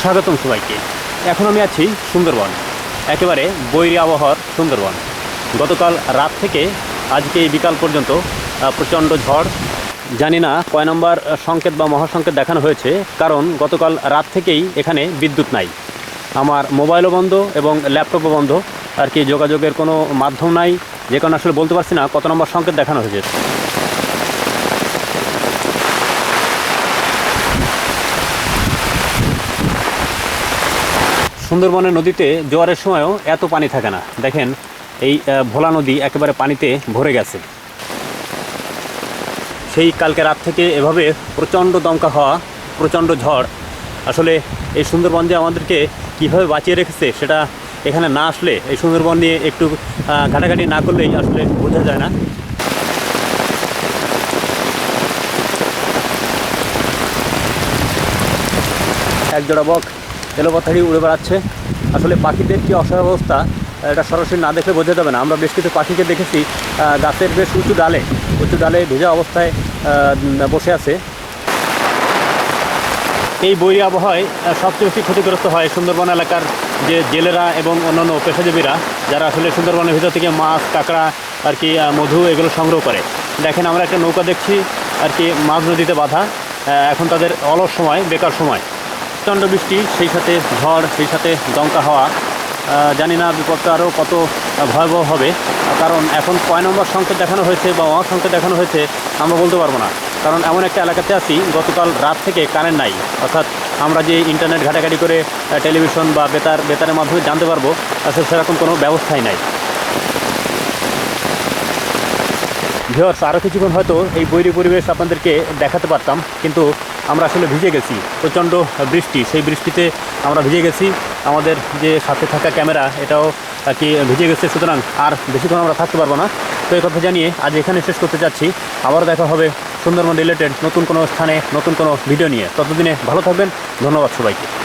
স্বাগতম সবাইকে। এখন আমি আছি সুন্দরবন, একেবারে বৈরী আবহাওয়ার সুন্দরবন। গতকাল রাত থেকে আজকে বিকাল পর্যন্ত প্রচণ্ড ঝড়। জানি না কয় নম্বর সংকেত বা মহাসংকেত দেখানো হয়েছে, কারণ গতকাল রাত থেকেই এখানে বিদ্যুৎ নাই। আমার মোবাইলও বন্ধ এবং ল্যাপটপও বন্ধ। আর কি যোগাযোগের কোনো মাধ্যম নাই, যে কারণে আসলে বলতে পারছি না কত নম্বর সংকেত দেখানো হয়েছে। সুন্দরবনের নদীতে জোয়ারের সময়ও এত পানি থাকে না। দেখেন, এই ভোলা নদী একেবারে পানিতে ভরে গেছে। সেই কালকে রাত থেকে এভাবে প্রচণ্ড দমকা হওয়া, প্রচণ্ড ঝড়, আসলে এই সুন্দরবন যে আমাদেরকে কীভাবে বাঁচিয়ে রেখেছে সেটা এখানে না আসলে, এই সুন্দরবন নিয়ে একটু ঘাটাঘাটি না করলেই আসলে বোঝা যায় না। এক জোড়া বক এলোপাথাড়ি উড়ে বেড়াচ্ছে। আসলে পাখিদের কি অবস্থা, এটা সরাসরি না দেখলে বোঝা যাবে না। আমরা বেশ কিছু পাখিকে দেখেছি গাছের বেশ উঁচু ডালে উঁচু ডালে ভেজা অবস্থায় বসে আছে। এই বৈরী আবহাওয়ায় সবচেয়ে বেশি ক্ষতিগ্রস্ত হয় সুন্দরবন এলাকার যে জেলেরা এবং অন্যান্য পেশাজীবীরা, যারা আসলে সুন্দরবনের ভিতর থেকে মাছ, কাঁকড়া, আর কি মধু এগুলো সংগ্রহ করে। দেখেন, আমরা একটা নৌকা দেখছি, আর কি, মাছ নদীতে বাঁধা। এখন তাদের অলস সময়, বেকার সময়। প্রচণ্ড বৃষ্টি, সেই সাথে ঝড়, সেই সাথে দমকা হাওয়া। জানি না বিপদটা আরও কত ভয়াবহ হবে। কারণ এখন কয় নম্বর সংকেত দেখানো হয়েছে বা অ সংকেত দেখানো হয়েছে, আমরা বলতে পারব না। কারণ এমন একটা এলাকাতে আছি, গতকাল রাত থেকে কারেন্ট নাই। অর্থাৎ আমরা যে ইন্টারনেট ঘাটাঘাটি করে টেলিভিশন বা বেতার, বেতারের মাধ্যমে জানতে পারব সেরকম কোনো ব্যবস্থাই নাই। ভিওর্স আরও কিছুক্ষণ হয়তো এই বৈরী পরিবেশ আপনাদেরকে দেখাতে পারতাম, কিন্তু আমরা আসলে ভিজে গেছি। প্রচণ্ড বৃষ্টি, সেই বৃষ্টিতে আমরা ভিজে গেছি। আমাদের যে সাথে থাকা ক্যামেরা, এটাও কি ভিজে গেছে? সুতরাং আর বেশিক্ষণ আমরা থাকতে পারব না। তো এই কথা জানিয়ে আজ এখানে শেষ করতে চাচ্ছি আবারও দেখা হবে সুন্দরবন রিলেটেড নতুন কোনো স্থানে, নতুন কোনো ভিডিও নিয়ে। ততদিনে ভালো থাকবেন। ধন্যবাদ সবাইকে।